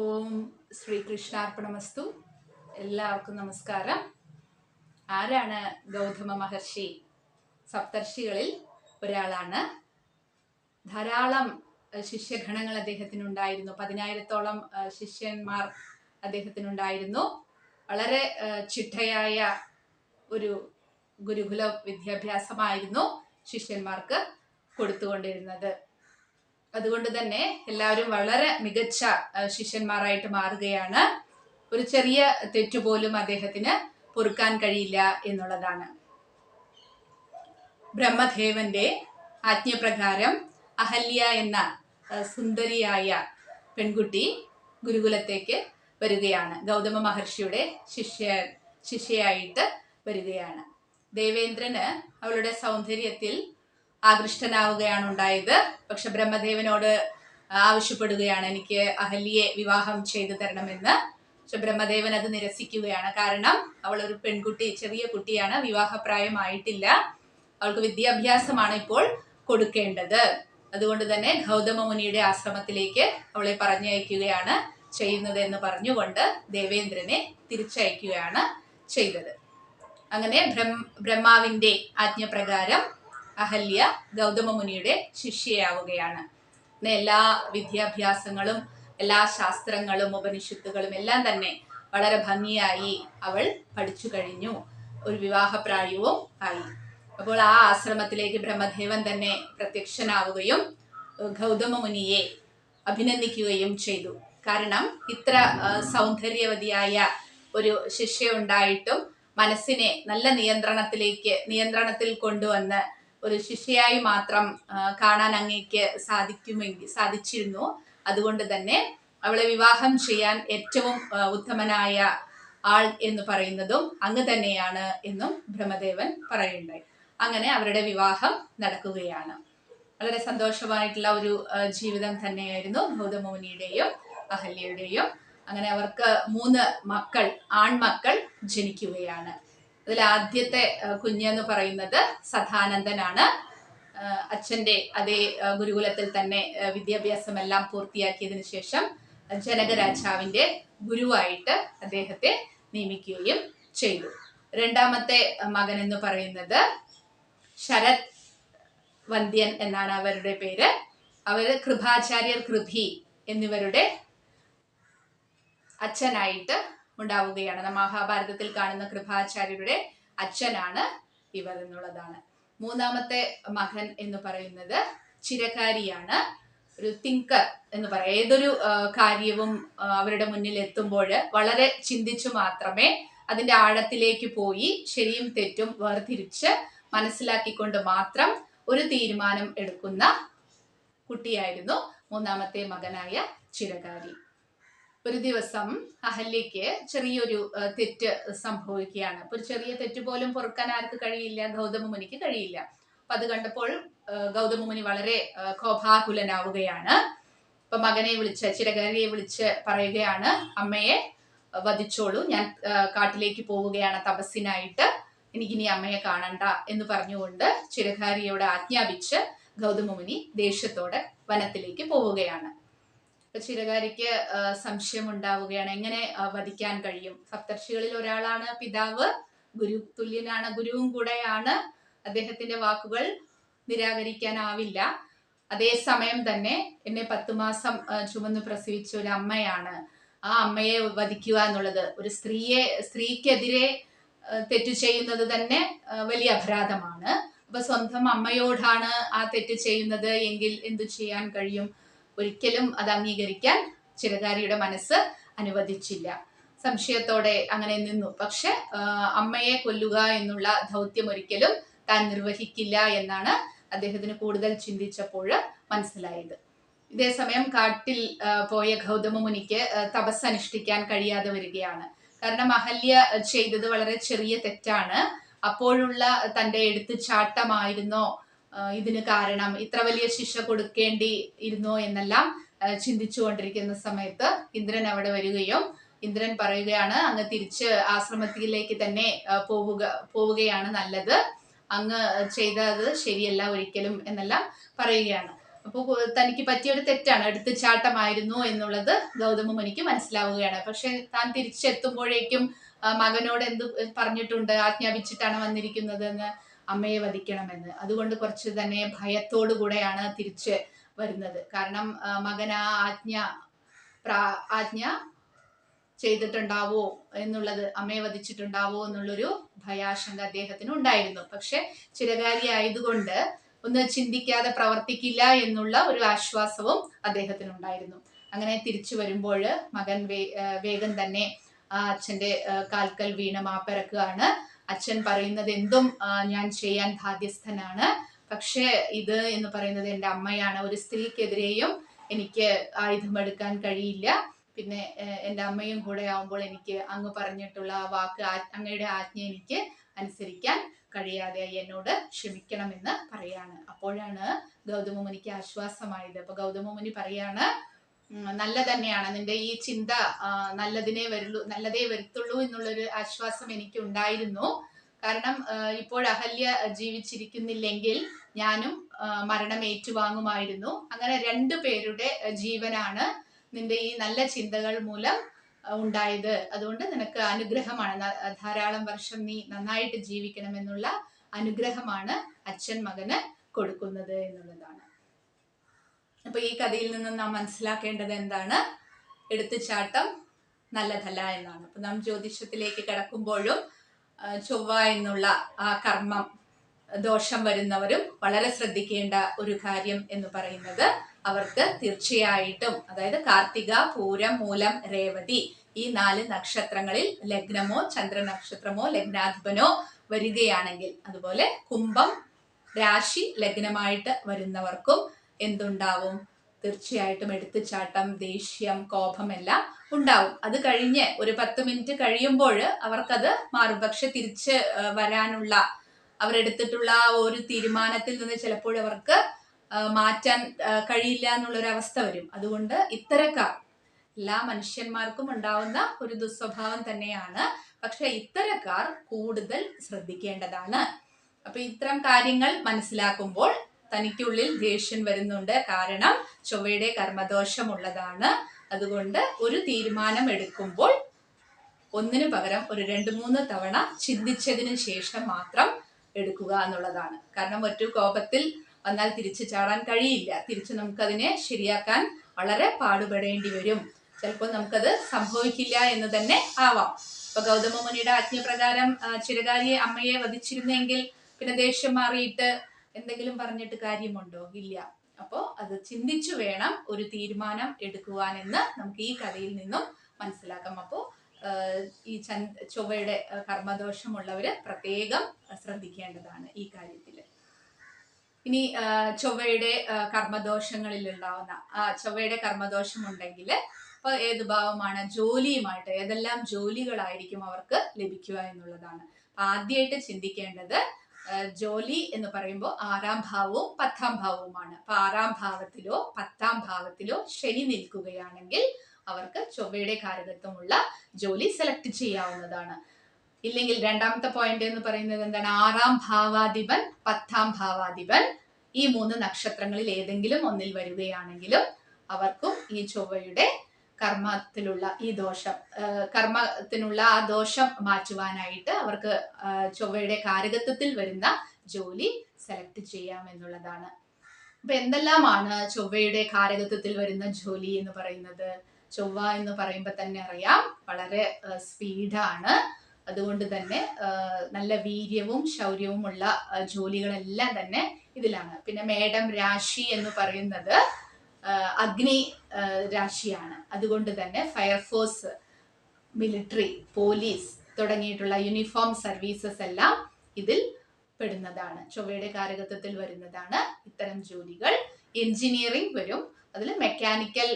ഓം ശ്രീകൃഷ്ണാർപ്പണമസ്തു. എല്ലാവർക്കും നമസ്കാരം. ആരാണ് ഗൗതമ മഹർഷി? സപ്തർഷികളിൽ ഒരാളാണ്. ധാരാളം ശിഷ്യഗണങ്ങൾ അദ്ദേഹത്തിനുണ്ടായിരുന്നു. പതിനായിരത്തോളം ശിഷ്യന്മാർ അദ്ദേഹത്തിനുണ്ടായിരുന്നു. വളരെ ചിട്ടയായ ഒരു ഗുരുകുല വിദ്യാഭ്യാസമായിരുന്നു ശിഷ്യന്മാർക്ക് കൊടുത്തുകൊണ്ടിരുന്നത്. അതുകൊണ്ട് തന്നെ എല്ലാവരും വളരെ മികച്ച ശിഷ്യന്മാരായിട്ട് മാറുകയാണ്. ഒരു ചെറിയ തെറ്റുപോലും അദ്ദേഹത്തിന് പൊറുക്കാൻ കഴിയില്ല എന്നുള്ളതാണ്. ബ്രഹ്മദേവന്റെ ആജ്ഞപ്രകാരം അഹല്യ എന്ന സുന്ദരിയായ പെൺകുട്ടി ഗുരുകുലത്തേക്ക് വരികയാണ്. ഗൗതമ മഹർഷിയുടെ ശിഷ്യ ശിഷ്യയായിട്ട് വരികയാണ്. ദേവേന്ദ്രന് അവളുടെ സൗന്ദര്യത്തിൽ ആകൃഷ്ടനാവുകയാണ് ഉണ്ടായത്. പക്ഷെ ബ്രഹ്മദേവനോട് ആവശ്യപ്പെടുകയാണ്. എനിക്ക് അഹല്യയെ വിവാഹം ചെയ്തു തരണമെന്ന്. പക്ഷെ ബ്രഹ്മദേവൻ അത് നിരസിക്കുകയാണ്. കാരണം അവൾ ഒരു പെൺകുട്ടി ചെറിയ കുട്ടിയാണ്. വിവാഹപ്രായമായിട്ടില്ല. അവൾക്ക് വിദ്യാഭ്യാസമാണ് ഇപ്പോൾ കൊടുക്കേണ്ടത്. അതുകൊണ്ട് തന്നെ ഗൗതമ മുനിയുടെ ആശ്രമത്തിലേക്ക് അവളെ പറഞ്ഞയക്കുകയാണ് ചെയ്യുന്നത് എന്ന് പറഞ്ഞുകൊണ്ട് ദേവേന്ദ്രനെ തിരിച്ചയക്കുകയാണ് ചെയ്തത്. അങ്ങനെ ബ്രഹ്മാവിന്റെ ആജ്ഞപ്രകാരം അഹല്യ ഗൗതമ മുനിയുടെ ശിഷ്യയാവുകയാണ്. ഇന്ന് എല്ലാ വിദ്യാഭ്യാസങ്ങളും എല്ലാ ശാസ്ത്രങ്ങളും ഉപനിഷത്തുകളും എല്ലാം തന്നെ വളരെ ഭംഗിയായി അവൾ പഠിച്ചു കഴിഞ്ഞു. ഒരു വിവാഹപ്രായവും ആയി. അപ്പോൾ ആ ആശ്രമത്തിലേക്ക് ബ്രഹ്മദേവൻ തന്നെ പ്രത്യക്ഷനാവുകയും ഗൗതമ മുനിയെ അഭിനന്ദിക്കുകയും ചെയ്തു. കാരണം ഇത്ര സൗന്ദര്യവതിയായ ഒരു ശിഷ്യ ഉണ്ടായിട്ടും മനസ്സിനെ നല്ല നിയന്ത്രണത്തിലേക്ക് നിയന്ത്രണത്തിൽ കൊണ്ടുവന്ന് ഒരു ശിഷ്യയായി മാത്രം കാണാൻ അങ്ങേക്ക് സാധിക്കുമെങ്കിൽ സാധിച്ചിരുന്നു. അതുകൊണ്ട് തന്നെ അവളെ വിവാഹം ചെയ്യാൻ ഏറ്റവും ഉത്തമനായ ആൾ എന്ന് പറയുന്നതും അങ്ങ് തന്നെയാണ് എന്നും ബ്രഹ്മദേവൻ പറയുണ്ടായി അങ്ങനെ അവരുടെ വിവാഹം നടക്കുകയാണ്. വളരെ സന്തോഷമായിട്ടുള്ള ഒരു ജീവിതം തന്നെയായിരുന്നു ഗൗതമമുനിയുടെയും അഹല്യയുടെയും. അങ്ങനെ അവർക്ക് മൂന്ന് മക്കൾ ആൺമക്കൾ ജനിക്കുകയാണ്. അതിൽ ആദ്യത്തെ കുഞ്ഞ് കുഞ്ഞെന്ന് പറയുന്നത് സദാനന്ദനാണ്. അച്ഛന്റെ അതേ ഗുരുകുലത്തിൽ തന്നെ വിദ്യാഭ്യാസം എല്ലാം പൂർത്തിയാക്കിയതിനു ശേഷം ജനകരാജാവിന്റെ ഗുരുവായിട്ട് അദ്ദേഹത്തെ നിയമിക്കുകയും ചെയ്തു. രണ്ടാമത്തെ മകൻ എന്ന് പറയുന്നത് ശരത് വന്ധ്യൻ എന്നാണ് അവരുടെ പേര്. അവർ കൃപാചാര്യർ കൃഭി എന്നിവരുടെ അച്ഛനായിട്ട് ഉണ്ടാവുകയാണ്. മഹാഭാരതത്തിൽ കാണുന്ന കൃപാചാര്യരുടെ അച്ഛനാണ് ഇവർ എന്നുള്ളതാണ്. മൂന്നാമത്തെ മകൻ എന്ന് പറയുന്നത് ചിരകാരിയാണ്. ഒരു തിങ്കർ എന്ന് പറയാം. ഏതൊരു കാര്യവും അവരുടെ മുന്നിൽ എത്തുമ്പോൾ വളരെ ചിന്തിച്ചു മാത്രമേ അതിന്റെ ആഴത്തിലേക്ക് പോയി ശരിയും തെറ്റും വേർതിരിച്ച് മനസ്സിലാക്കിക്കൊണ്ട് മാത്രം ഒരു തീരുമാനം എടുക്കുന്ന കുട്ടിയായിരുന്നു മൂന്നാമത്തെ മകനായ ചിരകാരി. ഒരു ദിവസം അഹല്യയ്ക്ക് ചെറിയൊരു തെറ്റ് സംഭവിക്കുകയാണ്. അപ്പൊ ഒരു ചെറിയ തെറ്റ് പോലും പൊറുക്കാൻ ആർക്ക് കഴിയില്ല? ഗൗതമ മുനിക്ക് കഴിയില്ല. അപ്പൊ അത് കണ്ടപ്പോൾ ഗൗതമ മുനി വളരെ കോപാകുലനാവുകയാണ്. അപ്പൊ മകനെ വിളിച്ച് ചിരകാരിയെ വിളിച്ച് പറയുകയാണ് അമ്മയെ വധിച്ചോളൂ. ഞാൻ കാട്ടിലേക്ക് പോവുകയാണ് തപസ്സിനായിട്ട്. എനിക്കിനി അമ്മയെ കാണണ്ട എന്ന് പറഞ്ഞുകൊണ്ട് ചിരകാരിയോട് ആജ്ഞാപിച്ച് ഗൗതമ മുനി ദേഷ്യത്തോടെ വനത്തിലേക്ക് പോവുകയാണ്. ചിരകാരിക്ക് സംശയം ഉണ്ടാവുകയാണ് എങ്ങനെ വധിക്കാൻ കഴിയും? സപ്തർഷികളിൽ ഒരാളാണ് പിതാവ്. ഗുരു തുല്യനാണ് ഗുരുവും കൂടെയാണ് അദ്ദേഹത്തിന്റെ വാക്കുകൾ നിരാകരിക്കാനാവില്ല. അതേസമയം തന്നെ എന്നെ പത്തു മാസം ചുമന്ന് പ്രസവിച്ച ഒരു അമ്മയാണ്. ആ അമ്മയെ വധിക്കുക എന്നുള്ളത് ഒരു സ്ത്രീയെ സ്ത്രീക്കെതിരെ തെറ്റു ചെയ്യുന്നത് തന്നെ വലിയ അപരാധമാണ്. അപ്പൊ സ്വന്തം അമ്മയോടാണ് ആ തെറ്റ് ചെയ്യുന്നത്. എങ്കിൽ എന്തു ചെയ്യാൻ കഴിയും? ഒരിക്കലും അത് അംഗീകരിക്കാൻ ചിരകാരിയുടെ മനസ്സ് അനുവദിച്ചില്ല. സംശയത്തോടെ അങ്ങനെ നിന്നു. പക്ഷെ അമ്മയെ കൊല്ലുക എന്നുള്ള ദൗത്യം ഒരിക്കലും താൻ നിർവഹിക്കില്ല എന്നാണ് അദ്ദേഹത്തിന് കൂടുതൽ ചിന്തിച്ചപ്പോൾ മനസ്സിലായത്. ഇതേസമയം കാട്ടിൽ പോയ ഗൗതമ മുനിക്ക് തപസ് അനുഷ്ഠിക്കാൻ കഴിയാതെ വരികയാണ്. കാരണം അഹല്യ ചെയ്തത് വളരെ ചെറിയ തെറ്റാണ്. അപ്പോഴുള്ള തന്റെ എടുത്തുചാട്ടമായിരുന്നോ ഇതിന് കാരണം ഇത്ര വലിയ ശിക്ഷ കൊടുക്കേണ്ടി ഇരുന്നോ എന്നെല്ലാം ചിന്തിച്ചുകൊണ്ടിരിക്കുന്ന സമയത്ത് ഇന്ദ്രൻ അവിടെ വരികയും ഇന്ദ്രൻ പറയുകയാണ് അങ്ങ് തിരിച്ച് ആശ്രമത്തിലേക്ക് തന്നെ പോവുക പോവുകയാണ് നല്ലത്. അങ്ങ് ചെയ്തത് ശരിയല്ല ഒരിക്കലും എന്നെല്ലാം പറയുകയാണ്. അപ്പോൾ തനിക്ക് പറ്റിയൊരു തെറ്റാണ്. എടുത്തുചാട്ടമായിരുന്നു എന്നുള്ളത് ഗൗതമ മുനിക്ക് മനസ്സിലാവുകയാണ്. പക്ഷെ താൻ തിരിച്ചെത്തുമ്പോഴേക്കും മകനോട് എന്ത് പറഞ്ഞിട്ടുണ്ട്? ആജ്ഞാപിച്ചിട്ടാണ് വന്നിരിക്കുന്നത് എന്ന് അമ്മയെ വധിക്കണമെന്ന്. അതുകൊണ്ട് കുറച്ച് തന്നെ ഭയത്തോടു കൂടെയാണ് തിരിച്ച് വരുന്നത്. കാരണം മകൻ ആ ആജ്ഞ പ്രാ- ആജ്ഞ ചെയ്തിട്ടുണ്ടാവോ എന്നുള്ളത് അമ്മയെ വധിച്ചിട്ടുണ്ടാവോ എന്നുള്ളൊരു ഭയാശങ്ക അദ്ദേഹത്തിന് ഉണ്ടായിരുന്നു. പക്ഷെ ചിരകാരി ആയതുകൊണ്ട് ഒന്ന് ചിന്തിക്കാതെ പ്രവർത്തിക്കില്ല എന്നുള്ള ഒരു ആശ്വാസവും അദ്ദേഹത്തിന് ഉണ്ടായിരുന്നു അങ്ങനെ തിരിച്ചു വരുമ്പോൾ മകൻ വേഗം തന്നെ അച്ഛന്റെ കാൽക്കൽ വീണ് മാപ്പിറക്കുകയാണ്. അച്ഛൻ പറയുന്നത് എന്തും ഞാൻ ചെയ്യാൻ ബാധ്യസ്ഥനാണ്. പക്ഷേ ഇത് എന്ന് പറയുന്നത് എന്റെ അമ്മയാണ്. ഒരു സ്ത്രീക്കെതിരെയും എനിക്ക് ആയുധമെടുക്കാൻ കഴിയില്ല. പിന്നെ എന്റെ അമ്മയും കൂടെ ആവുമ്പോൾ എനിക്ക് അങ്ങ് പറഞ്ഞിട്ടുള്ള ആ വാക്ക് അങ്ങയുടെ ആജ്ഞ എനിക്ക് അനുസരിക്കാൻ കഴിയാതെ എന്നോട് ക്ഷമിക്കണമെന്ന് പറയാണ്. അപ്പോഴാണ് ഗൗതമ മുനിക്ക് ആശ്വാസമായത്. അപ്പൊ ഗൗതമ മുനി പറയാണ് നല്ല തന്നെയാണ് നിന്റെ ഈ ചിന്ത നല്ലതിനെ വരുള്ളൂ നല്ലതേ വരുത്തുള്ളൂ എന്നുള്ളൊരു ആശ്വാസം എനിക്ക് ഉണ്ടായിരുന്നു കാരണം ഇപ്പോൾ അഹല്യ ജീവിച്ചിരിക്കുന്നില്ലെങ്കിൽ ഞാനും മരണം ഏറ്റുവാങ്ങുമായിരുന്നു. അങ്ങനെ രണ്ടു പേരുടെ ജീവനാണ് നിന്റെ ഈ നല്ല ചിന്തകൾ മൂലം ഉണ്ടായത്. അതുകൊണ്ട് നിനക്ക് അനുഗ്രഹമാണ്. ധാരാളം വർഷം നീ നന്നായിട്ട് ജീവിക്കണമെന്നുള്ള അനുഗ്രഹമാണ് അച്ഛൻ മകന് കൊടുക്കുന്നത് എന്നുള്ളതാണ്. അപ്പൊ ഈ കഥയിൽ നിന്ന് നാം മനസ്സിലാക്കേണ്ടത് എന്താണ്? എടുത്തുചാട്ടം നല്ലതല്ല എന്നാണ്. അപ്പൊ നാം ജ്യോതിഷത്തിലേക്ക് കിടക്കുമ്പോഴും ചൊവ്വ എന്നുള്ള ആ കർമ്മം ദോഷം വരുന്നവരും വളരെ ശ്രദ്ധിക്കേണ്ട ഒരു കാര്യം എന്ന് പറയുന്നത് അവർക്ക് തീർച്ചയായിട്ടും അതായത് കാർത്തിക പൂരം മൂലം രേവതി ഈ നാല് നക്ഷത്രങ്ങളിൽ ലഗ്നമോ ചന്ദ്രനക്ഷത്രമോ ലഗ്നാധിപനോ വരികയാണെങ്കിൽ അതുപോലെ കുംഭം രാശി ലഗ്നമായിട്ട് വരുന്നവർക്കും എന്തുണ്ടാവും? തീർച്ചയായിട്ടും എടുത്തുചാട്ടം ദേഷ്യം കോപം എല്ലാം ഉണ്ടാവും. അത് കഴിഞ്ഞ് ഒരു പത്ത് മിനിറ്റ് കഴിയുമ്പോൾ അവർക്കത് മാറും. പക്ഷെ തിരിച്ച് വരാനുള്ള അവരെടുത്തിട്ടുള്ള ഒരു തീരുമാനത്തിൽ നിന്ന് ചിലപ്പോൾ അവർക്ക് മാറ്റാൻ കഴിയില്ല എന്നുള്ളൊരു അവസ്ഥ വരും. അതുകൊണ്ട് ഇത്തരക്കാർ എല്ലാ മനുഷ്യന്മാർക്കും ഉണ്ടാവുന്ന ഒരു ദുസ്വഭാവം തന്നെയാണ്. പക്ഷെ ഇത്തരക്കാർ കൂടുതൽ ശ്രദ്ധിക്കേണ്ടതാണ്. അപ്പൊ ഇത്തരം കാര്യങ്ങൾ മനസ്സിലാക്കുമ്പോൾ തനിക്കുള്ളിൽ ദേഷ്യം വരുന്നുണ്ട്. കാരണം ചൊവ്വയുടെ കർമ്മദോഷമുള്ളതാണ്. അതുകൊണ്ട് ഒരു തീരുമാനം എടുക്കുമ്പോൾ ഒന്നിനു പകരം ഒരു രണ്ട് മൂന്ന് തവണ ചിന്തിച്ചതിന് ശേഷം മാത്രം എടുക്കുക എന്നുള്ളതാണ്. കാരണം ഒറ്റ കോപത്തിൽ വന്നാൽ തിരിച്ചു ചാടാൻ കഴിയില്ല. തിരിച്ച് നമുക്കതിനെ ശരിയാക്കാൻ വളരെ പാടുപെടേണ്ടി വരും. ചിലപ്പോൾ നമുക്കത് സംഭവിക്കില്ല എന്ന് തന്നെ ആവാം. ഇപ്പൊ ഗൗതമ മുനിയുടെ ആജ്ഞപ്രകാരം ചിരകാരിയെ അമ്മയെ വധിച്ചിരുന്നെങ്കിൽ പിന്നെ ദേഷ്യം മാറിയിട്ട് എന്തെങ്കിലും പറഞ്ഞിട്ട് കാര്യമുണ്ടോ? ഇല്ല. അപ്പോ അത് ചിന്തിച്ചു വേണം ഒരു തീരുമാനം എടുക്കുവാനെന്ന് നമുക്ക് ഈ കഥയിൽ നിന്നും മനസ്സിലാക്കാം. അപ്പോ ഈ ചൊവ്വയുടെ കർമ്മദോഷമുള്ളവര് പ്രത്യേകം ശ്രദ്ധിക്കേണ്ടതാണ് ഈ കാര്യത്തിൽ ഇനി ചൊവ്വയുടെ കർമ്മദോഷങ്ങളിൽ ഉണ്ടാവുന്ന ചൊവ്വയുടെ കർമ്മദോഷം ഉണ്ടെങ്കിൽ ഇപ്പൊ ഏത് ഭാവമാണ്? ജോലിയുമായിട്ട് ഏതെല്ലാം ജോലികളായിരിക്കും അവർക്ക് ലഭിക്കുക എന്നുള്ളതാണ്. ആദ്യമായിട്ട് ചിന്തിക്കേണ്ടത് ജോലി എന്ന് പറയുമ്പോൾ ആറാം ഭാവവും പത്താം ഭാവവുമാണ്. അപ്പൊ ആറാം ഭാവത്തിലോ പത്താം ഭാവത്തിലോ ശനി നിൽക്കുകയാണെങ്കിൽ അവർക്ക് ചൊവ്വയുടെ കാരകത്വമുള്ള ജോലി സെലക്ട് ചെയ്യാവുന്നതാണ്. ഇല്ലെങ്കിൽ രണ്ടാമത്തെ പോയിന്റ് എന്ന് പറയുന്നത് എന്താണ്? ആറാം ഭാവാധിപൻ പത്താം ഭാവാധിപൻ ഈ മൂന്ന് നക്ഷത്രങ്ങളിൽ ഏതെങ്കിലും ഒന്നിൽ വരികയാണെങ്കിലും അവർക്കും ഈ ചൊവ്വയുടെ കർമ്മത്തിലുള്ള ഈ ദോഷം കർമ്മത്തിനുള്ള ആ ദോഷം മാറ്റുവാനായിട്ട് അവർക്ക് ചൊവ്വയുടെ കാരകത്വത്തിൽ വരുന്ന ജോലി സെലക്ട് ചെയ്യാം എന്നുള്ളതാണ്. അപ്പൊ എന്തെല്ലാമാണ് ചൊവ്വയുടെ കാരകത്വത്തിൽ വരുന്ന ജോലി എന്ന് പറയുന്നത്? ചൊവ്വ എന്ന് പറയുമ്പോൾ തന്നെ അറിയാം വളരെ സ്പീഡാണ് അതുകൊണ്ട് തന്നെ നല്ല വീര്യവും ശൗര്യവുമുള്ള ജോലികളെല്ലാം തന്നെ ഇതിലാണ്. പിന്നെ മേഡം രാശി എന്ന് പറയുന്നത് അഗ്നി രാശിയാണ്. അതുകൊണ്ട് തന്നെ ഫയർഫോഴ്സ് മിലിറ്ററി പോലീസ് തുടങ്ങിയിട്ടുള്ള യൂണിഫോം സർവീസസ് എല്ലാം ഇതിൽ പെടുന്നതാണ്. ചൊവ്വയുടെ കാരകത്വത്തിൽ വരുന്നതാണ് ഇത്തരം ജോലികൾ. എഞ്ചിനീയറിംഗ് വരും. അതിൽ മെക്കാനിക്കൽ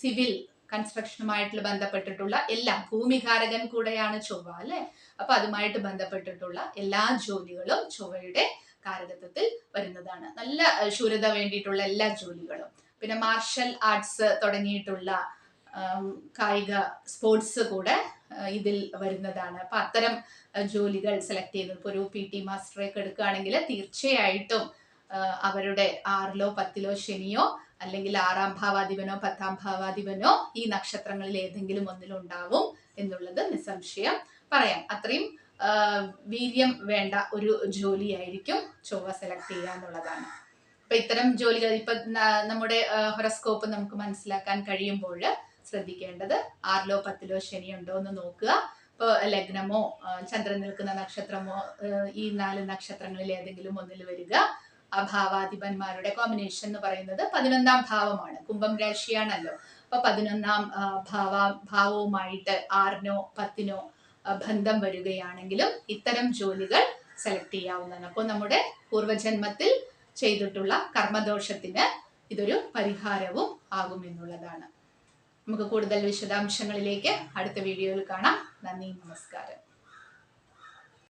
സിവിൽ കൺസ്ട്രക്ഷനുമായിട്ട് ബന്ധപ്പെട്ടിട്ടുള്ള എല്ലാം ഭൂമികാരകൻ കൂടെയാണ് ചൊവ്വ അല്ലെ? അപ്പൊ അതുമായിട്ട് ബന്ധപ്പെട്ടിട്ടുള്ള എല്ലാ ജോലികളും ചൊവ്വയുടെ കാരകത്വത്തിൽ വരുന്നതാണ്. നല്ല ശൂരത വേണ്ടിയിട്ടുള്ള എല്ലാ ജോലികളും. പിന്നെ മാർഷൽ ആർട്സ് തുടങ്ങിയിട്ടുള്ള കായിക സ്പോർട്സ് കൂടെ ഇതിൽ വരുന്നതാണ്. അപ്പൊ അത്തരം ജോലികൾ സെലക്ട് ചെയ്യുന്നത്. ഇപ്പോൾ ഒരു പി ടി മാസ്റ്ററൊക്കെ എടുക്കുകയാണെങ്കിൽ തീർച്ചയായിട്ടും അവരുടെ ആറിലോ പത്തിലോ ശനിയോ അല്ലെങ്കിൽ ആറാം ഭാവാധിപനോ പത്താം ഭാവാധിപനോ ഈ നക്ഷത്രങ്ങളിൽ ഏതെങ്കിലും ഒന്നിലുണ്ടാവും എന്നുള്ളത് നിസ്സംശയം പറയാം. അത്രയും വീര്യം വേണ്ട ഒരു ജോലിയായിരിക്കും ചൊവ്വ സെലക്ട് ചെയ്യുക എന്നുള്ളതാണ്. അപ്പൊ ഇത്തരം ജോലികൾ ഇപ്പൊ നമ്മുടെ ഹൊറസ്കോപ്പ് നമുക്ക് മനസ്സിലാക്കാൻ കഴിയുമ്പോൾ ശ്രദ്ധിക്കേണ്ടത് ആറിലോ പത്തിലോ ശനി ഉണ്ടോ എന്ന് നോക്കുക. ഇപ്പോൾ ലഗ്നമോ ചന്ദ്രൻ നിൽക്കുന്ന നക്ഷത്രമോ ഈ നാല് നക്ഷത്രങ്ങളിൽ ഏതെങ്കിലും ഒന്നിൽ വരിക. ആ ഭാവാധിപന്മാരുടെ കോമ്പിനേഷൻ എന്ന് പറയുന്നത് പതിനൊന്നാം ഭാവമാണ്. കുംഭം രാശിയാണല്ലോ. അപ്പൊ പതിനൊന്നാം ഭാവ ഭാവവുമായിട്ട് ആറിനോ പത്തിനോ ബന്ധം വരികയാണെങ്കിലും ഇത്തരം ജോലികൾ സെലക്ട് ചെയ്യാവുന്നതാണ്. അപ്പോൾ നമ്മുടെ പൂർവജന്മത്തിൽ ചെയ്തിട്ടുള്ള കർമ്മദോഷത്തിന് ഇതൊരു പരിഹാരവും ആകുമെന്നുള്ളതാണ് നമുക്ക് കൂടുതൽ വിശദാംശങ്ങളിലേക്ക് അടുത്ത വീഡിയോയിൽ കാണാം. നന്ദി നമസ്കാരം.